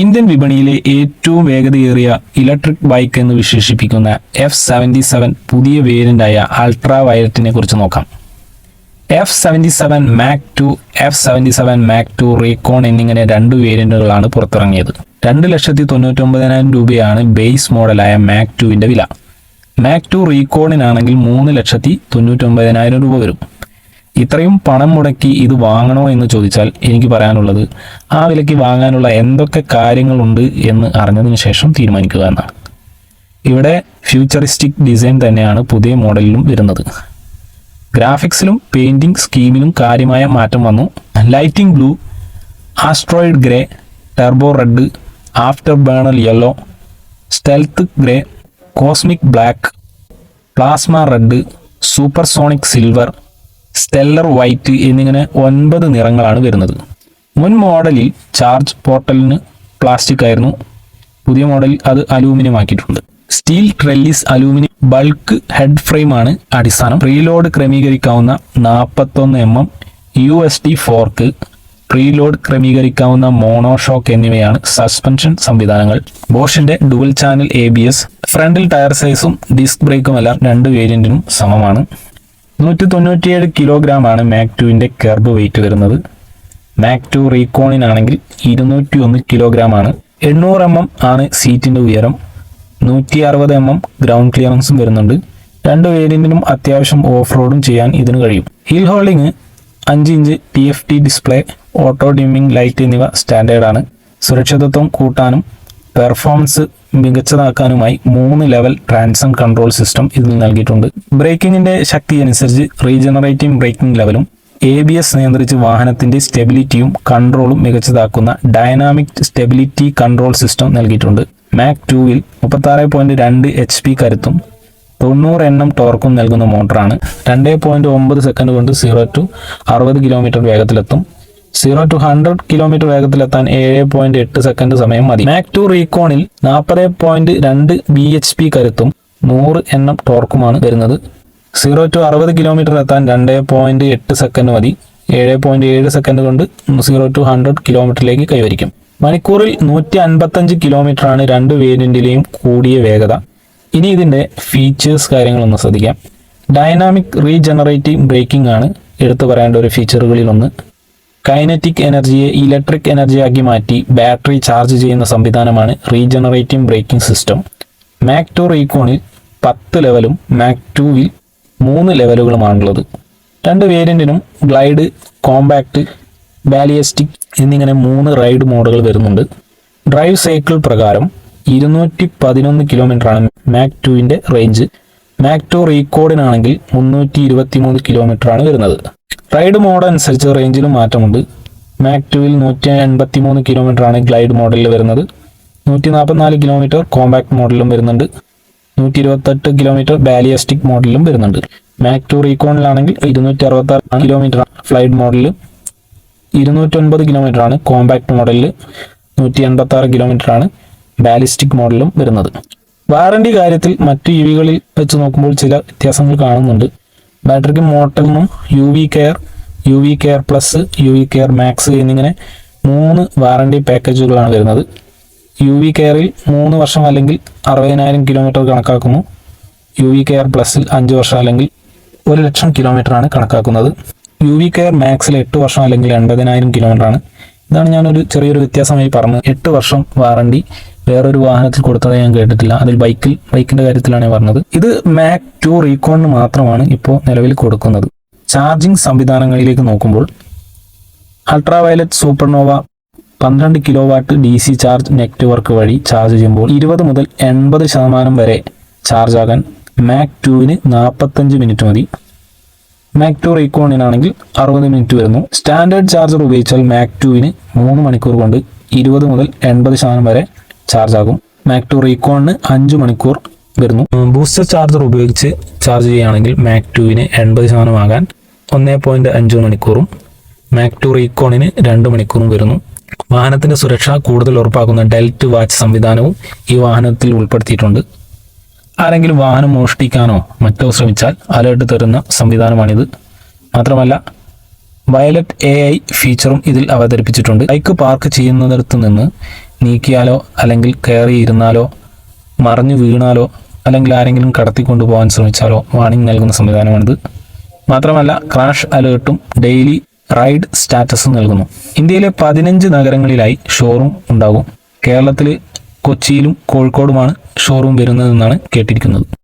Indian വിപണിയിലെ ഏറ്റവും വേഗതയേറിയ ഇലക്ട്രിക് ബൈക്ക് എന്ന് വിശേഷിപ്പിക്കുന്ന എഫ് സെവന്റി സെവൻ പുതിയ വേരിയന്റായ അൾട്രാ വയലറ്റിനെ കുറിച്ച് നോക്കാം. F seventy seven Mach two F seventy seven Mach two Recon എന്നിങ്ങനെ രണ്ട് വേരിയന്റുകളാണ് പുറത്തിറങ്ങിയത്. രണ്ട് ലക്ഷത്തി തൊണ്ണൂറ്റൊമ്പതിനായിരം രൂപയാണ് ബേസ് മോഡലായ മാക് ടുവിന്റെ വില. മാക് ടു റീകോണിനാണെങ്കിൽ മൂന്ന് ലക്ഷത്തി തൊണ്ണൂറ്റൊമ്പതിനായിരം രൂപ വരും. ഇത്രയും പണം മുടക്കി ഇത് വാങ്ങണോ എന്ന് ചോദിച്ചാൽ എനിക്ക് പറയാനുള്ളത് ആ വിലയ്ക്ക് വാങ്ങാനുള്ള എന്തൊക്കെ കാര്യങ്ങളുണ്ട് എന്ന് അറിഞ്ഞതിന് ശേഷം തീരുമാനിക്കുക എന്നാണ്. ഇവിടെ ഫ്യൂച്ചറിസ്റ്റിക് ഡിസൈൻ തന്നെയാണ് പുതിയ മോഡലിലും വരുന്നത്. ഗ്രാഫിക്സിലും പെയിന്റിംഗ് സ്കീമിലും കാര്യമായ മാറ്റം വന്നു. Lightning blue asteroid grey turbo red afterburner yellow stealth grey cosmic black plasma red supersonic silver stellar white എന്നിങ്ങനെ ഒൻപത് നിറങ്ങളാണ് വരുന്നത്. മുൻ മോഡലിൽ ചാർജ് പോർട്ടലിന് പ്ലാസ്റ്റിക് ആയിരുന്നു. പുതിയ മോഡലിൽ അത് അലൂമിനിയം ആക്കിയിട്ടുണ്ട്. Steel trellis aluminium bulkhead frame ആണ് അടിസ്ഥാനം. പ്രീലോഡ് ക്രമീകരിക്കാവുന്ന നാൽപ്പത്തൊന്ന് M M U S T fork preload ക്രമീകരിക്കാവുന്ന mono shock എന്നിവയാണ് സസ്പെൻഷൻ സംവിധാനങ്ങൾ. ബോഷിന്റെ dual channel A B S ഫ്രണ്ടിൽ ടയർ സൈസും ഡിസ്ക് ബ്രേക്കും എല്ലാം രണ്ട് വേരിയന്റിനും സമമാണ്. നൂറ്റി തൊണ്ണൂറ്റിയേഴ് കിലോഗ്രാം ആണ് മാക് ടുവിന്റെ കെർബ് വെയിറ്റ് വരുന്നത്. മാക് ടു റീകോണിനാണെങ്കിൽ ഇരുന്നൂറ്റി ഒന്ന് കിലോഗ്രാം ആണ് എണ്ണൂറ് എം എം ആണ് സീറ്റിന്റെ ഉയരം. നൂറ്റി അറുപത് എം എം ഗ്രൗണ്ട് ക്ലിയറൻസും വരുന്നുണ്ട്. രണ്ട് വേരിയന്റിനും അത്യാവശ്യം ഓഫ് റോഡും ചെയ്യാൻ ഇതിന് കഴിയും. ഹിൽ ഹോൾഡിംഗ് അഞ്ച് inch T F T display auto dimming light എന്നിവ സ്റ്റാൻഡേർഡാണ് സുരക്ഷിതത്വം കൂട്ടാനും പെർഫോമൻസ് മികച്ചതാക്കാനുമായി മൂന്ന് ലെവൽ ട്രാൻസം കൺട്രോൾ സിസ്റ്റം ഇതിൽ നൽകിയിട്ടുണ്ട്. ബ്രേക്കിങ്ങിന്റെ ശക്തി അനുസരിച്ച് റീജനറേറ്റിംഗ് ബ്രേക്കിംഗ് ലെവലും എ ബി എസ് നിയന്ത്രിച്ച് വാഹനത്തിന്റെ സ്റ്റെബിലിറ്റിയും കൺട്രോളും മികച്ചതാക്കുന്ന ഡൈനാമിക് സ്റ്റെബിലിറ്റി കൺട്രോൾ സിസ്റ്റം നൽകിയിട്ടുണ്ട്. മാക് ടൂവിൽ മുപ്പത്താറ് പോയിന്റ് രണ്ട് എച്ച് പി കരുത്തും തൊണ്ണൂറ് എണ്ണം ടോർക്കും നൽകുന്ന മോട്ടറാണ്. രണ്ട് പോയിന്റ് ഒമ്പത് സെക്കൻഡ് കൊണ്ട് സീറോ ടു അറുപത് കിലോമീറ്റർ വേഗത്തിലെത്തും. സീറോ ടു ഹൺഡ്രഡ് കിലോമീറ്റർ വേഗത്തിലെത്താൻ ഏഴ് പോയിന്റ് എട്ട് സെക്കൻഡ് സമയം മതി. മാക് ടു റീകോണിൽ നാൽപ്പത് പോയിന്റ് രണ്ട് ബി എച്ച് പി കരുത്തും നൂറ് എണ്ണം ടോർക്കുമാണ് വരുന്നത്. സീറോ ടു അറുപത് കിലോമീറ്റർ എത്താൻ രണ്ട് പോയിന്റ് എട്ട് സെക്കൻഡ് മതി. ഏഴ് പോയിന്റ് ഏഴ് സെക്കൻഡ് കൊണ്ട് സീറോ ടു ഹൺഡ്രഡ് കിലോമീറ്ററിലേക്ക് കൈവരിക്കും. മണിക്കൂറിൽ നൂറ്റി അൻപത്തഞ്ച് കിലോമീറ്റർ ആണ് രണ്ട് വേരിയന്റിലെയും കൂടിയ വേഗത. ഇനി ഇതിന്റെ ഫീച്ചേഴ്സ് കാര്യങ്ങളൊന്ന് ശ്രദ്ധിക്കാം. ഡൈനാമിക് റീജനറേറ്റീവ് ബ്രേക്കിംഗ് ആണ് എടുത്തു പറയേണ്ട ഒരു ഫീച്ചറുകളിൽ ഒന്ന് കൈനറ്റിക് എനർജിയെ ഇലക്ട്രിക് എനർജിയാക്കി മാറ്റി ബാറ്ററി ചാർജ് ചെയ്യുന്ന സംവിധാനമാണ് regenerative braking system Mach two റീകോണിൽ പത്ത് ലെവലും മാക് ടുവിൽ മൂന്ന് ലെവലുകളുമാണുള്ളത് രണ്ട് വേരിയന്റിനും ഗ്ലൈഡ് കോമ്പാക്ട് ബാലിയസ്റ്റിക് എന്നിങ്ങനെ മൂന്ന് റൈഡ് മോഡുകൾ വരുന്നുണ്ട്. ഡ്രൈവ് സൈക്കിൾ പ്രകാരം ഇരുന്നൂറ്റി പതിനൊന്ന് കിലോമീറ്റർ ആണ് മാക് ടുവിന്റെ റേഞ്ച് മാക് ടു റീകോഡിനാണെങ്കിൽ മുന്നൂറ്റി ഇരുപത്തി മൂന്ന് കിലോമീറ്റർ ആണ് വരുന്നത്. റൈഡ് മോഡ് അനുസരിച്ച് റേഞ്ചിലും മാറ്റമുണ്ട്. മാക് ടുവിൽ നൂറ്റി എൺപത്തി മൂന്ന് കിലോമീറ്റർ ആണ് ഗ്ലൈഡ് മോഡലിൽ വരുന്നത്. നൂറ്റി നാൽപ്പത്തിനാല് കിലോമീറ്റർ കോമ്പാക്ട് മോഡലും വരുന്നുണ്ട്. നൂറ്റി ഇരുപത്തെട്ട് കിലോമീറ്റർ ബാലിയസ്റ്റിക് മോഡലും വരുന്നുണ്ട്. മാക് ടു റീകോണിലാണെങ്കിൽ ഇരുന്നൂറ്റി അറുപത്തി ആറ് കിലോമീറ്റർ ഫ്ലൈറ്റ് മോഡലിൽ ഇരുന്നൂറ്റൊൻപത് കിലോമീറ്റർ ആണ് കോമ്പാക്ട് മോഡലിൽ നൂറ്റി എൺപത്തി ആറ് കിലോമീറ്റർ ആണ് ബാലിസ്റ്റിക് മോഡലും വരുന്നത്. വാറണ്ടി കാര്യത്തിൽ മറ്റു യുവികളിൽ വെച്ച് നോക്കുമ്പോൾ ചില വ്യത്യാസങ്ങൾ കാണുന്നുണ്ട്. ബാറ്ററിക്ക് മോട്ടറിനും U V care U V care plus U V care max എന്നിങ്ങനെ മൂന്ന് വാറണ്ടി പാക്കേജുകളാണ് വരുന്നത്. യു വി കെയറിൽ മൂന്ന് വർഷം അല്ലെങ്കിൽ അറുപതിനായിരം കിലോമീറ്റർ കണക്കാക്കുന്നു. യു വി കെയർ പ്ലസിൽ അഞ്ച് വർഷം അല്ലെങ്കിൽ ഒരു ലക്ഷം കിലോമീറ്റർ ആണ് കണക്കാക്കുന്നത്. യു വി കെയർ മാക്സിൽ എട്ട് വർഷം അല്ലെങ്കിൽ എൺപതിനായിരം കിലോമീറ്റർ ആണ് ഇതാണ് ഞാനൊരു ചെറിയൊരു വ്യത്യാസമായി പറഞ്ഞത് എട്ട് വർഷം വാറണ്ടി വേറൊരു വാഹനത്തിൽ കൊടുത്തതായി ഞാൻ കേട്ടിട്ടില്ല. അതിൽ ബൈക്കിൽ ബൈക്കിന്റെ കാര്യത്തിലാണ് ഞാൻ പറഞ്ഞത്. ഇത് മാക് ടു റീകോണിന് മാത്രമാണ് ഇപ്പോൾ നിലവിൽ കൊടുക്കുന്നത്. ചാർജിങ് സംവിധാനങ്ങളിലേക്ക് നോക്കുമ്പോൾ അൾട്രാ വയലറ്റ് സൂപ്പർനോവ പന്ത്രണ്ട് kilo watt D C charge network വഴി ചാർജ് ചെയ്യുമ്പോൾ ഇരുപത് മുതൽ എൺപത് ശതമാനം വരെ ചാർജ് ആകാൻ മാക് ടുവിന് നാൽപ്പത്തഞ്ച് മിനിറ്റ് മതി. മാക് ടു റീകോണിനാണെങ്കിൽ അറുപത് മിനിറ്റ് വരുന്നു. സ്റ്റാൻഡേർഡ് ചാർജർ ഉപയോഗിച്ചാൽ മാക് ടുവിന് മൂന്ന് മണിക്കൂർ കൊണ്ട് ഇരുപത് മുതൽ എൺപത് ശതമാനം വരെ ചാർജ് ആകും മാക് ടു റീകോണിന് അഞ്ച് മണിക്കൂർ വരുന്നു. ബൂസ്റ്റർ ചാർജർ ഉപയോഗിച്ച് ചാർജ് ചെയ്യുകയാണെങ്കിൽ മാക് ടുവിന് എൺപത് ശതമാനമാകാൻ ഒന്നേ പോയിന്റ് അഞ്ച് മണിക്കൂറും മാക് ടു റീകോണിന് രണ്ട് മണിക്കൂറും വരുന്നു. വാഹനത്തിന്റെ സുരക്ഷ കൂടുതൽ ഉറപ്പാക്കുന്ന ഡെൽറ്റ് വാച്ച് സംവിധാനവും ഈ വാഹനത്തിൽ ഉൾപ്പെടുത്തിയിട്ടുണ്ട്. ആരെങ്കിലും വാഹനം മോഷ്ടിക്കാനോ മറ്റോ ശ്രമിച്ചാൽ അലേർട്ട് തരുന്ന സംവിധാനമാണിത്. മാത്രമല്ല വയലറ്റ് എ ഐ ഫീച്ചറും ഇതിൽ അവതരിപ്പിച്ചിട്ടുണ്ട്. ബൈക്ക് പാർക്ക് ചെയ്യുന്നിടത്ത് നിന്ന് നീക്കിയാലോ അല്ലെങ്കിൽ കയറി ഇരുന്നാലോ മറിഞ്ഞു വീണാലോ അല്ലെങ്കിൽ ആരെങ്കിലും കടത്തിക്കൊണ്ടു പോകാൻ ശ്രമിച്ചാലോ വാണിംഗ് നൽകുന്ന സംവിധാനമാണിത്. മാത്രമല്ല ക്രാഷ് അലേർട്ടും ഡെയിലി റൈഡ് സ്റ്റാറ്റസും നൽകുന്നു. ഇന്ത്യയിലെ പതിനഞ്ച് നഗരങ്ങളിലായി ഷോറൂം ഉണ്ടാകും. കേരളത്തിൽ കൊച്ചിയിലും കോഴിക്കോടുമാണ് ഷോറൂം വരുന്നതെന്നാണ് കേട്ടിരിക്കുന്നത്.